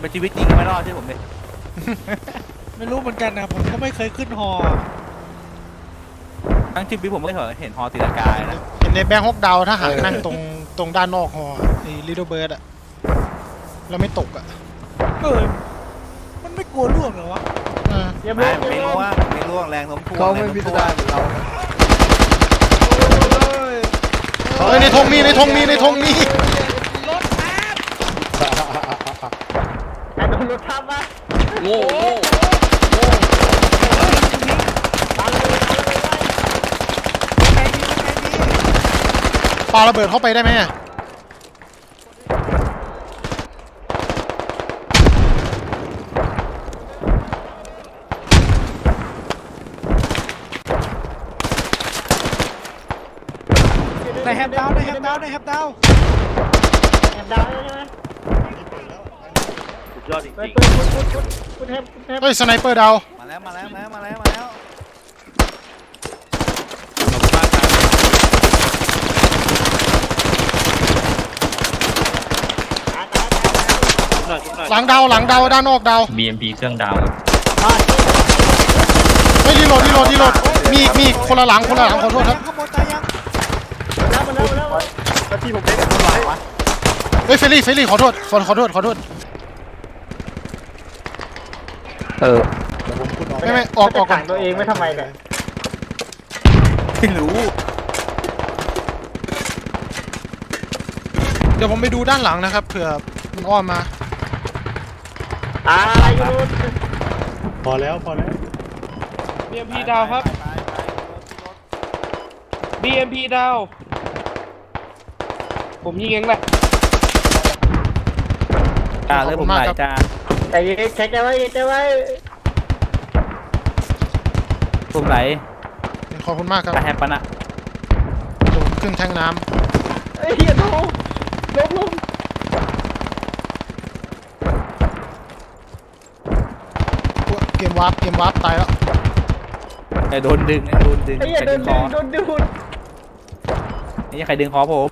เป็นชีวิตจริงก็ไม่รอดใช่อผมเลยไม่รู้เหมือนกันนะผมก็ไม่เคยขึ้นฮอทั้งชีวิตผมไม่เคยเห็นฮอตีลังกาเลยนะเห็นในแบงค์ฮอกดาวน์ถ้าหากนั่งตรงตรงด้านนอกหอไอ้ลิตเติ้ลเบิร์ดอะแล้วไม่ตกอะเออมันไม่กลัวล่วงเหรอวะเอออย่าบไม่อกไม่อย่าบร่อกวงไม่ร่วงแรงโน้มถ่วงเขาไม่มีแรงตาโน้มถ่วงเหมือนเราเฮ้ยในธงมีในธงมีในธงมี ไอ้โดน รถทับวะโง่โง่บังเลยไงดีไงดีปาระเบิดเข้าไปได้ไหมอะในแฮปดาวในแฮปดาวในแฮปดาวแอบดาวใช่ไหมสุด ยอดจเปิดริงเปิดพุดพุดพุดพุดเทปพุดเทปเฮ้ยสไนเปอร์ดาวๆมาแล้วมาแล้วมาแล้วมาแล้วมาแล้วขอบคุณมากครับตายตายตายหลังดาวหลังดาวด้านนอกดาว BMP เครื่องดาวตายเฮ้ยรีโหลดรีโหลดรีโหลดมีอีกมีอีกคนละหลังคนละหลังขอโทษครับข้างบนตายยังแล้วมันแล้วมันแล้วแล้วที่ผมเล่นเป็นคนหลังวะเฮ้ยเฟรลี่เฟรลี่ขอโทษขอขอโทษขอโทษ เออ ไม่ไม่ออกออกก่อขันงตัวเองไม่ทำไมเนี่ย ไม่รู้ เดี๋ยวผมไปดูด้านหลังนะครับเผื่อมันอ้อมมา อะไรอยู่นู่นพอแล้วพอแล้ว BMP ดาวครับ BMP ดาว ผมยิงเองแหละ จ้าเลยผมไหลจ้า ใจเย็นแข็งใจไว้ใจไว้ผมไหลขอบคุณมากครับกระแฮปปะนะเดี๋ยวผมขึ้นแทงน้เฮ้ยเฮียโดนลบลงำเกมวาร์ปเกมวาร์ปตายแล้วไอ้โดนดึงไอ้โดนดึงไอ้เหี้ยใครโดดึนงคดึองโดนดูดนี่ใครดึงคอผม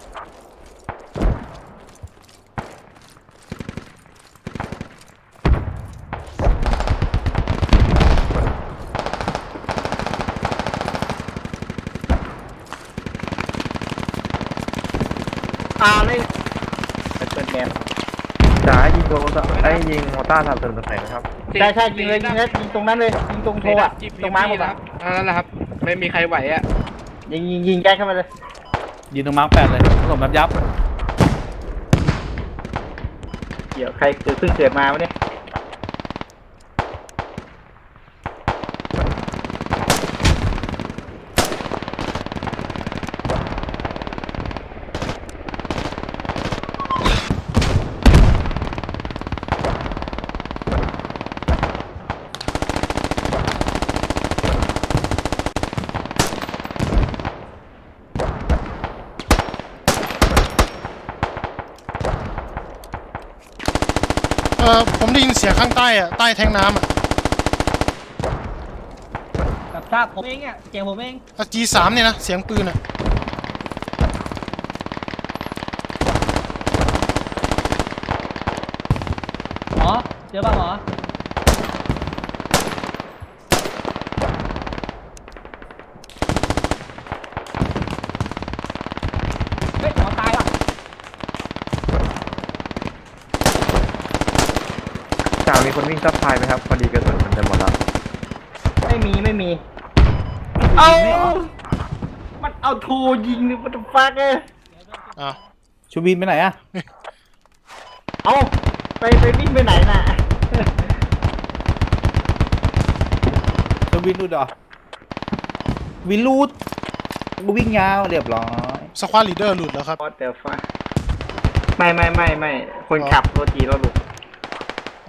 อ่าเลย เป็นเปิดแมน จ๋ายิงโดนไอ้ ยิงมอต้าทำเติมตำแหน่งนะครับใช่ใช่ยิงเลยยิงเลยยิงตรงนั้นเลยยิงตรงโทรอะตรงม้าผมคอะรับนั่นแหละครับ ไม่มีใครไหวอะยิงยิงยิงแก๊สเข้ามาเลยยืนตรงมาร์คแปดเลยผสมแบบยับเดี๋ยวใครเกิดเพิ่งเกิดมาวะเนี่ย เออผมได้ยินเสียงข้างใต้อะใต้แทงน้ำอะกับทราบผมเองอะเสียงผมเองจีสามเนี่ยนะเสียงปืนอะหมอเจอป่ะหมอ เฮ้ยหมอตายว่ะ จ๋ามีคนวิ่งซับพลายไหมครับ พอดีกระสุนมันจะหมดแล้วไม่มีไม่มี เอา มันเอาโทรยิงนี่มันฟักเลยอะชูบินไปไหนอะเอาไปไปวิ่งไปไหนน่ะ ชูบินรูดเหรอวินรูดกูวิ่งยาวเรียบร้อยสควอตลีดเดอร์หลุดแล้วครับวอเตอร์ฟัไม่ไม่ไม่ไม่คนขับรถจีรถหลุด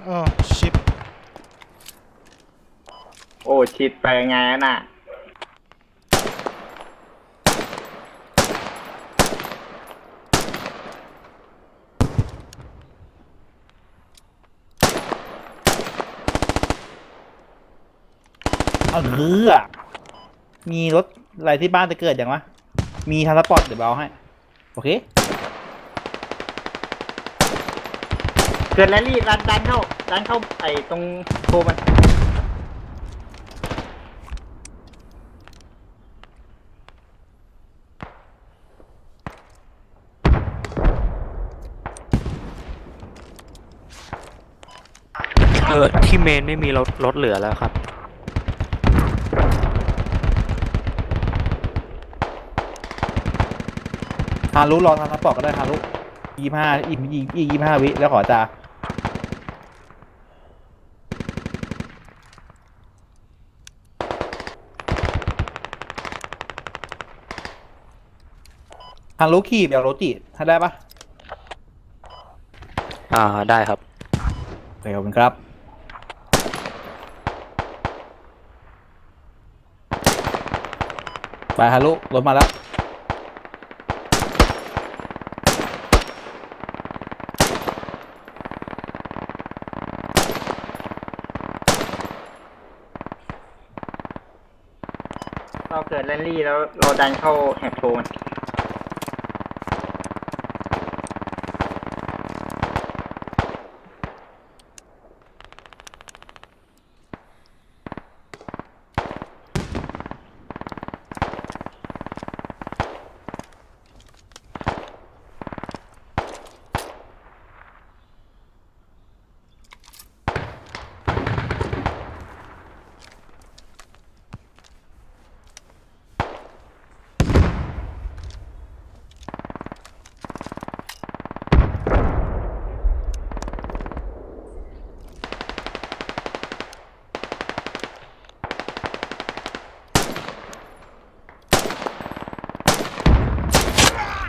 เออชิปโอ้ชิดไปไงน่ะ เอาเรือ มีรถอะไรที่บ้านจะเกิดอย่างวะ มีทางสปอร์ตเดี๋ยวเบาให้ โอเค เกิดแรลลี่ดันดันเข้าดันเข้าไอ้ตรงโทมันเออที่เมนไม่มีรถรถเหลือแล้วครับ ฮารุรอทางสปอร์ตก็ได้ฮารุยี่ห้าอีกอีกอีกยี่ห้าวิแล้วขอจา ฮารุขี่เดี๋ยวโรจิถ้าได้ปะอ่าได้ครับเดี๋ยวขอบคุณครับ ไปฮารุรถมาแล้ว เราเกิดแรลลี่แล้วเราดันเข้าแฮกโทมัน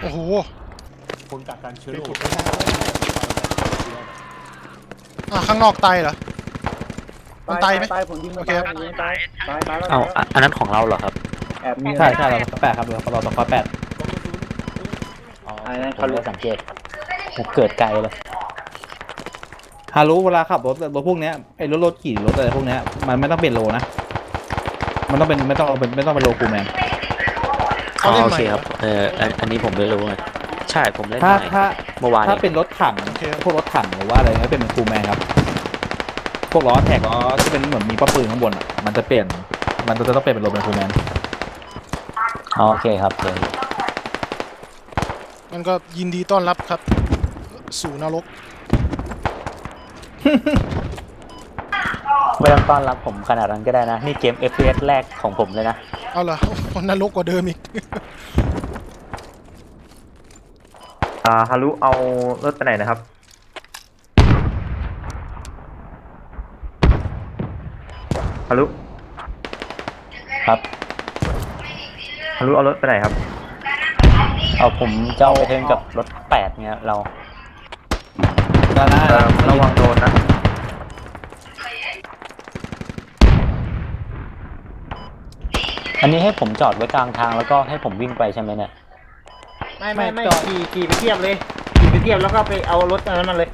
โอ้โห คนกักกันเชื้อโรคอะข้างนอกตายเหรอมันตายไหมตายผมยิงโอเคครับยิงตายตายตายแล้วเอาอะอันนั้นของเราเหรอครับแอบมีใช่ใช่เราต้องแปดครับเราเราต้องแปดอันนั้นเขารู้สังเกตผมเกิดไกลเลยฮารุเวลาขับรถรถพวกเนี้ยไอ้รถรถขี่รถอะไรพวกเนี้ยมันไม่ต้องเป็นโลนะ มันต้องเป็นไม่ต้องเป็นไม่ต้องเป็นโลคูแมนเขาเล่นโอใหม่เคเหครรัอบเอออันอันนี้ผมไม่รู้ไง ใช่ผมเล่นถ้าใหม่ถ้าเมื่อวานถ้าเองเป็นรถถังโอเคพวกรถถังหรือว่าอะไรก็เป็นคูแมนครับ พวกล้อแท็กล้อที่เป็นเหมือนมีป้าปืนข้างบนอะมันจะเปลี่ยน มันจะต้องเปลี่ยนเป็นโลเป็นคูแมนโอเคครับเลยมันก็ยินดีต้อนรับครับ สู่นรก ไม่ต้องต้อนรับผมขนาดนั้นก็ได้นะ นี่เกม FPS แรกของผมเลยนะ เอาเหรอโอ้โหนรกกว่าเดิมอีก อ่าฮารุเอารถไปไหนนะครับ ฮารุ ครับ ฮารุเอารถไปไหนครับ เอาผมจะเอาไปเทิร์นกับรถแปดเนี่ยเราด้านหน้าเอ่อระวังโดนนะ อันนี้ให้ผมจอดไว้กลางทางแล้วก็ให้ผมวิ่งไปใช่ไหมเนี่ย ไม่ไม่ไม่ขี่ขี่ไปเทียบเลยขี่ไปเทียบแล้วก็ไปเอารถอันนั้นมาเลย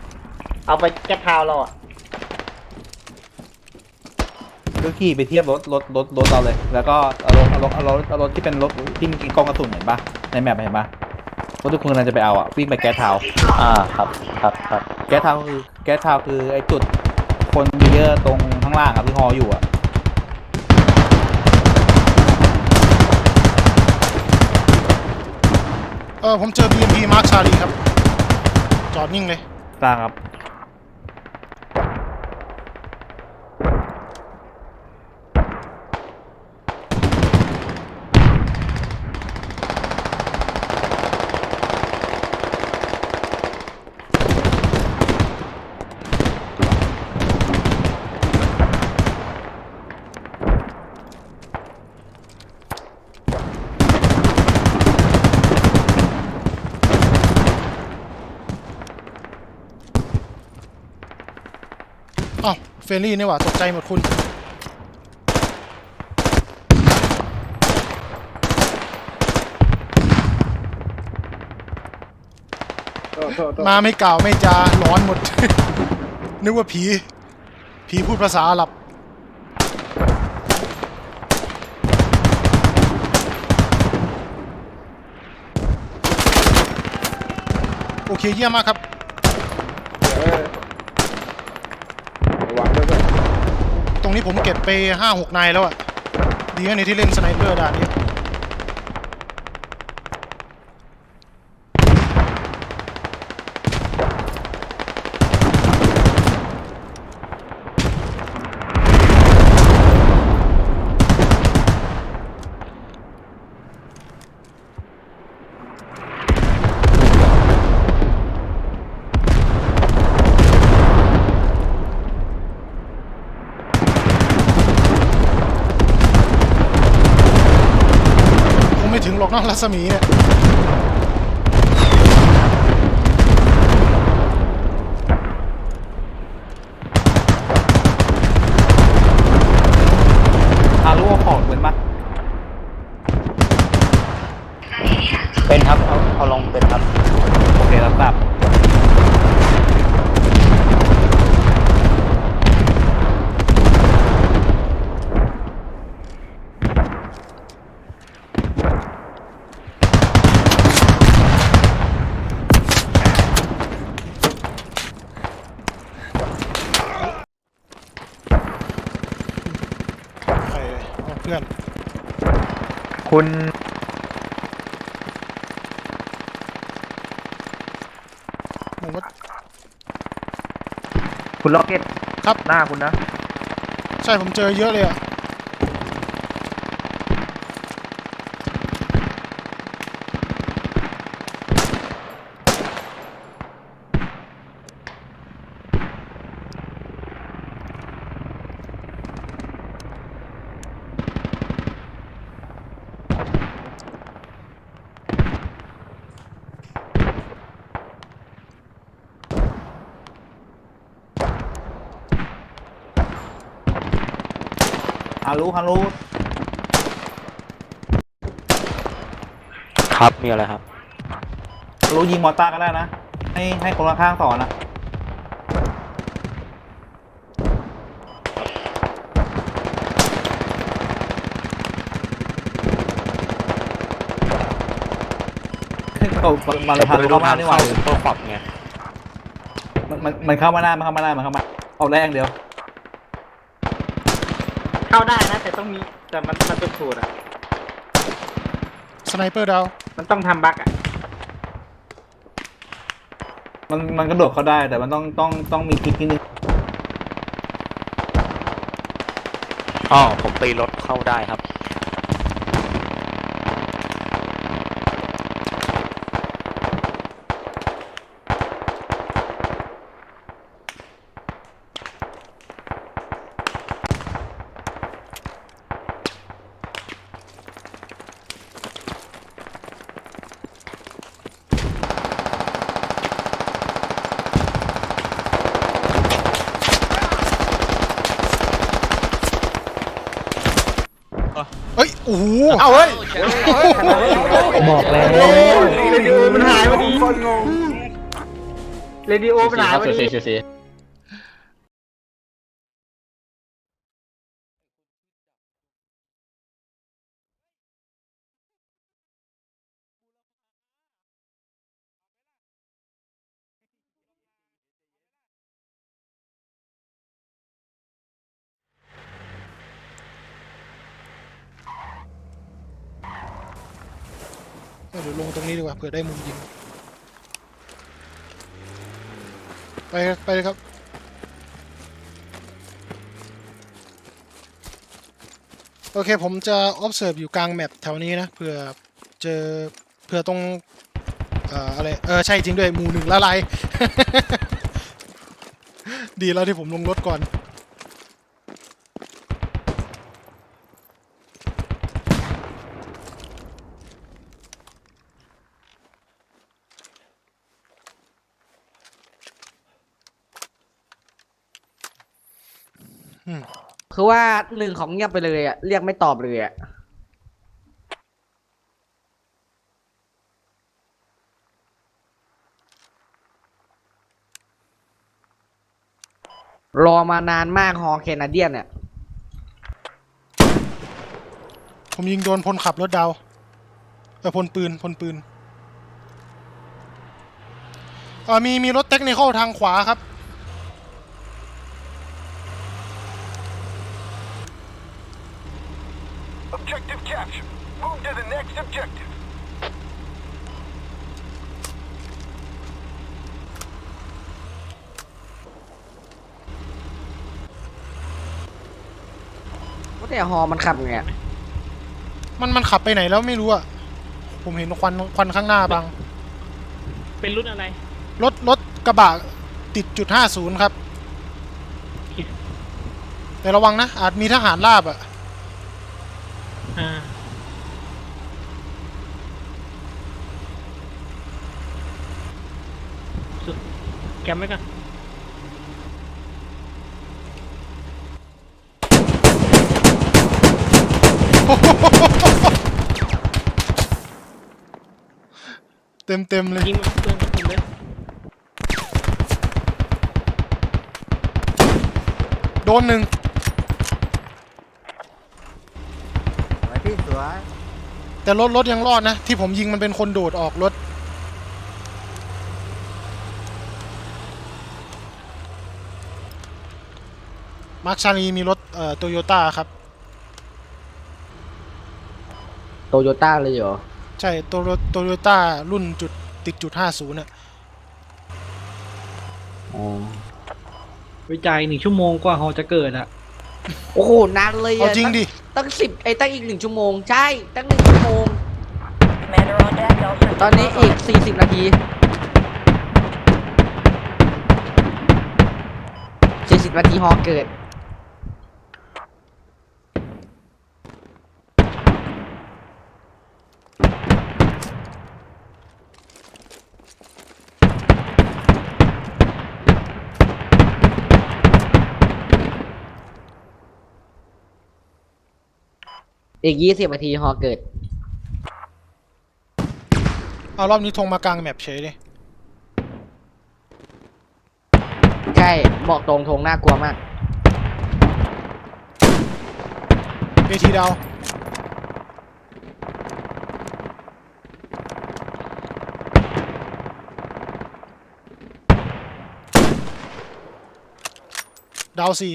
เอาไปแก๊ปพาวเราอะคือขี่ไปเทียบรถรถรถรถเราเลย แล้วก็เอารถเอารถเอารถเอารถที่เป็นรถที่มีกล้องกระสุนเห็นปะในแมปเห็นปะรถทุกคนกำลังจะไปเอาอะวิ่งไปแก๊สเทาน์อ่าครับครับครับแก๊สเทาน์คือแก๊สเทาน์คือไอ้จุดคนเยอะตรงข้างล่างอะที่ฮออยู่อะ เออผมเจอ BMP Mark ชาลีครับ จอดนิ่งเลยกลางครับ อ้าวเฟรนลี่นี่หว่าตกใจหมดคุณมาไม่กล่าวไม่จาร้อนหมด นึกว่าผี ผีพูดภาษาอาหรับ โอเคเยี่ยมมากครับ รง นี้ผมเก็บไปห้าหกนายแล้วอะดีนะเนี่ยที่เล่นสไนเปอร์ด่านนี้ คงไม่ถึงหรอกเนอะรัศมีเนี่ย อารู้ว่าของเหมือนปะ เป็นครับ เอาเอาลงเป็นครับ โอเครับทราบ ใครเอาเพื่อน คุณผมว่าคุณล็อกเก็ตครับ หน้าคุณนะ ใช่ผมเจอเยอะเลยอะารู้ฮารู้ครับมีอะไรครับฮารู้ยิงมอร์ต้าก็ได้นะ ให้ให้คนข้างๆสอนนะเขามันพาเข้ามานี่หว่าเพื่อปรับไงมันมันมันเข้ามาหน้ามันเข้ามาหน้ามันเข้ามาเอาแรงเดียว เข้าได้นะ แต่ต้องมีแต่มันมันเป็นสูตรอะ สไนเปอร์ดาวมันต้องทำบั๊กอะ มันมันกระโดดเข้าได้แต่มันต้องต้องต้องมีคลิกนิดนึงอ๋อผมตีรถเข้าได้ครับ เอ้ย โอ้โหเอาเฮ้ย บอกแล้ว เรดิโอมันหายพอดี เรดิโอมันหายพอดีเดี๋ยวลงตรงนี้ดีกว่าเผื่อได้มุมยิง ไปไปเลยครับ โอเคผมจะ observe อยู่กลางแมปแถวนี้นะเผื่อเจอเผื่อตรงเอ่ออะไรเออใช่จริงด้วยหมู่หนึ่งละลาย ดีแล้วที่ผมลงรถก่อน คือว่าหนึ่งของเงียบไปเลยอะเรียกไม่ตอบเลยอะรอมานานมากฮอแคนาเดียนเนี่ย ผมยิงโดนพลขับรถดาวเออพลปืนพลปืนเออมีมีรถเทคนิคอลทางขวาครับ Objective capture. Move to the next objective. ว่าแต่ฮอมันขับไงอะมันมันขับไปไหนแล้วไม่รู้อะผมเห็นควันควันข้างหน้าบังเป็นรุ่นอะไร รถรถกระบะติดจุดห้าศูนย์ครับ แต่ระวังนะ อาจมีทหารราบอะ อ่า สุด แกมไว้ก่อนเต็มเต็มๆเลย ยิงมันเพื่อนกับผมเลยโดนหนึ่งพี่สวยแต่รถรถยังรอดนะ ที่ผมยิงมันเป็นคนโดดออกรถ มาร์คชาลีมีรถเอ่อโตโยต้าครับ โตโยต้าเลยเหรอ ใช่โตโยโตโยต้ารุ่นจุดติดจุดห้าศูนย์น่ะอ๋อ วิจัยหนึ่งชั่วโมงกว่าฮอจะเกิดอะโอ้โห นานเลยเอาอะจริงดิตั้งสิบไอ้ตั้งอีกหนึ่งชั่วโมง ใช่ ตั้งหนึ่งชั่วโมง Commander on deck. All systems ตอนนี้อีกสี่สิบนาทีสี่สิบนาทีฮอเกิด อีกยี่สิบนาทีฮอเกิด เอารอบนี้ธงมากลางแมปเฉยเลยใช่ บอกตรงทงน่ากลัวมากเอทีดาวดาวสี่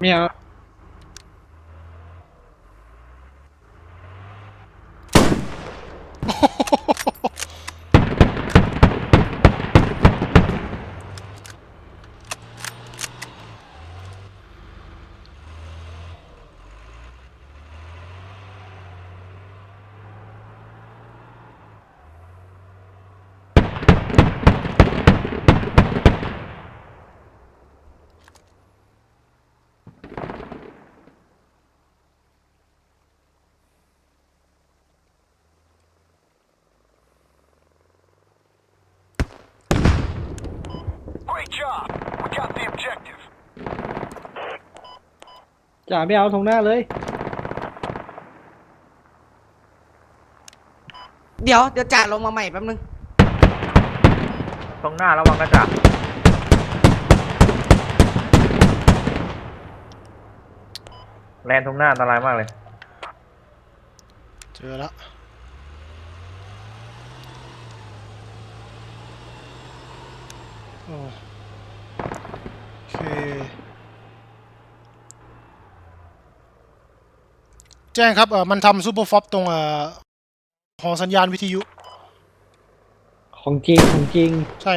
ไม่เอา Great job. We got the objective. จ่าไม่เอาตรงหน้าเลย เดี๋ยวเดี๋ยวจ่าลงมาใหม่แป๊บนึง ตรงหน้าระวังกระจับแลนตรงหน้าอันตรายมากเลย เจอแล้วโอ้โอเค แจ้งครับเออมันทำซูเปอร์ฟอปตรงเอ่อหอสัญญาณวิทยุ ของจริงของจริง ใช่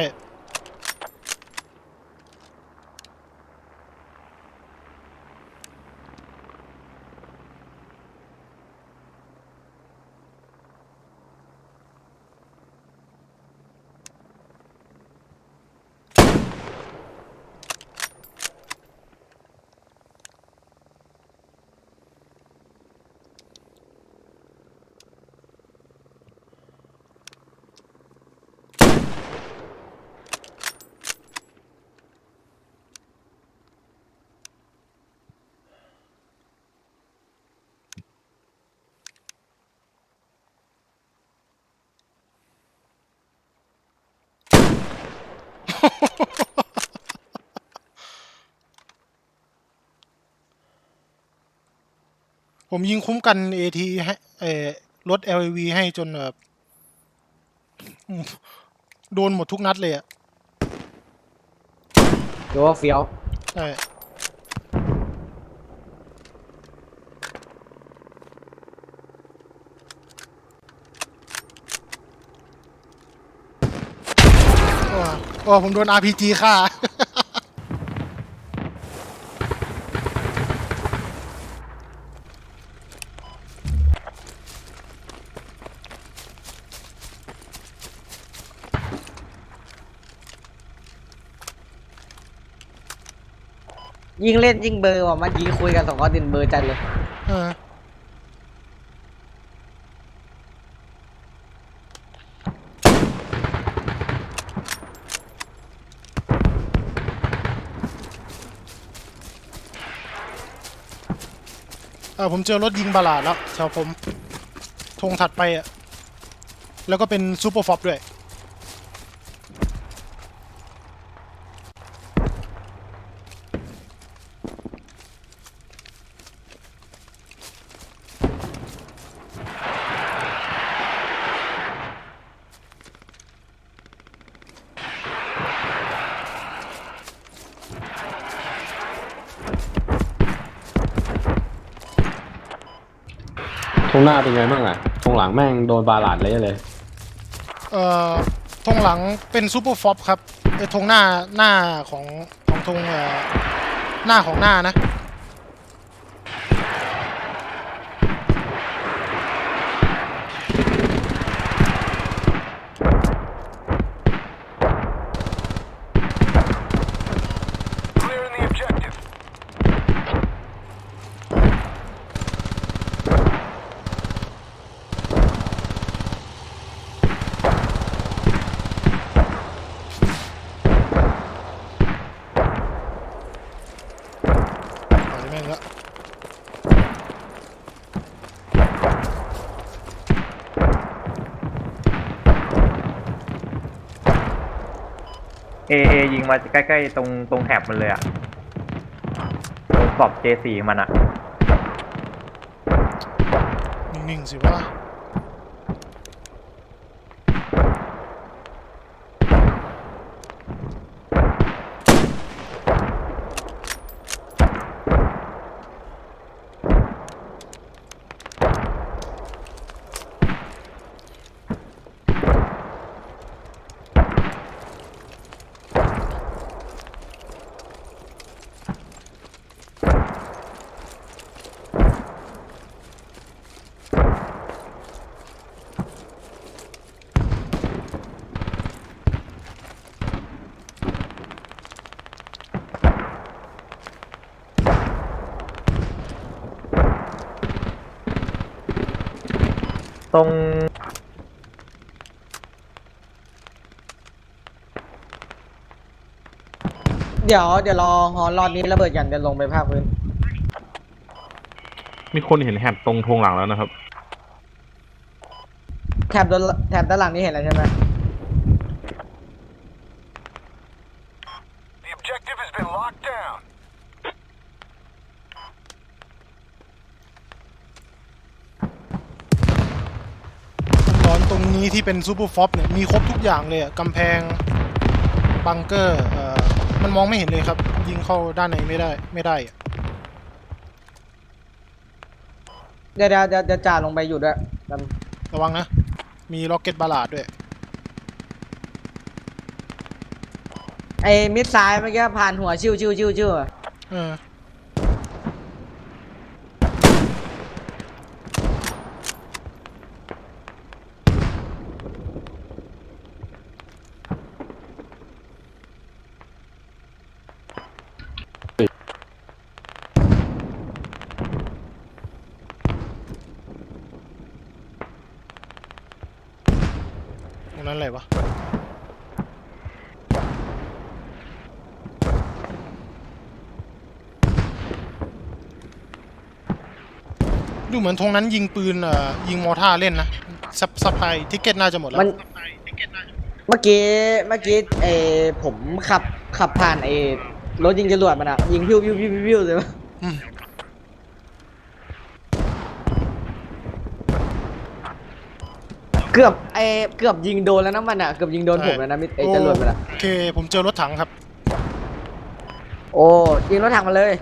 ผมยิงคุ้มกันเอทีให้เออรถ LAV ให้จนแบบอืมโดนหมดทุกนัดเลยอะดูว่าเฟี้ยวใช่โอ้โอ้ผมโดน RPG ฆ่า ยิงเล่นยิงเบอร์ว่ะเมื่อกี้คุยกันสองคนดินเบอร์จัดเลยเออเออผมเจอรถยิงบาลาดแล้วแถวผมธงถัดไปอะ แล้วก็เป็นซูเปอร์ฟอปด้วย ตรงหน้าเป็นไงบ้างอะตรงหลังแม่งโดนบาลาดเละเลยเอ่อธงหลังเป็นซูเปอร์ฟอปครับไอ้ธงหน้าหน้าของของธงเอ่อหน้าของหน้านะ ม่งละเอเอยิงมาใกล้ๆตรงตรงแถบมันเลยอะตรงขอบ J4 มันอะนิ่งๆสิว่า ตรงเดี๋ยวเดี๋ยวรอฮอรอดนี้ระเบิดกันจะลงไปภาคพื้น มีคนเห็นแฮบตรงทงหลังแล้วนะครับ แถบด้านแถบด้านหลังนี่เห็นแล้วใช่ไหม The objective has been locked down. ร้อ นตรงนี้ที่เป็นซูเปอร์ฟอปเนี่ยมีครบทุกอย่างเลยอะกำแพง บังเกอร์เอ่อมันมองไม่เห็นเลยครับ ยิงเข้าด้านในไม่ได้ไม่ได้อะเดี๋ยวเดี๋ยวเดี๋ยวเดี๋ยวจ่าลงไปอยู่ด้วยแป๊บระวังนะ มีล็อกเก็ตบาลาดด้วย ไอ้มิดซ้ายเมื่อกี้ผ่านหัวชิวชิวชิวชิวอะเออ ตรงนั้นอะไรวะ ดูเหมือนธงนั้นยิงปืนเอ่อยิงมอร์ท่าร์เล่นนะซับซัพพลายทิกเก็ตน่าจะหมดแล้วมัน เมื่อกี้เมื่อกี้เออผมขับขับผ่านไอ้รถยิงจรวดมันอะยิงพิ้วพิ้วพิ้วพิ้วพิ้วเลยอืม เกือบไอเกือบยิงโดนแล้วนะมันอะเกือบยิงโดนผมแล้วนะมิไอจรวดมันอะโอเค ผมเจอรถถังครับ โอ้ยิงรถถังมาเลย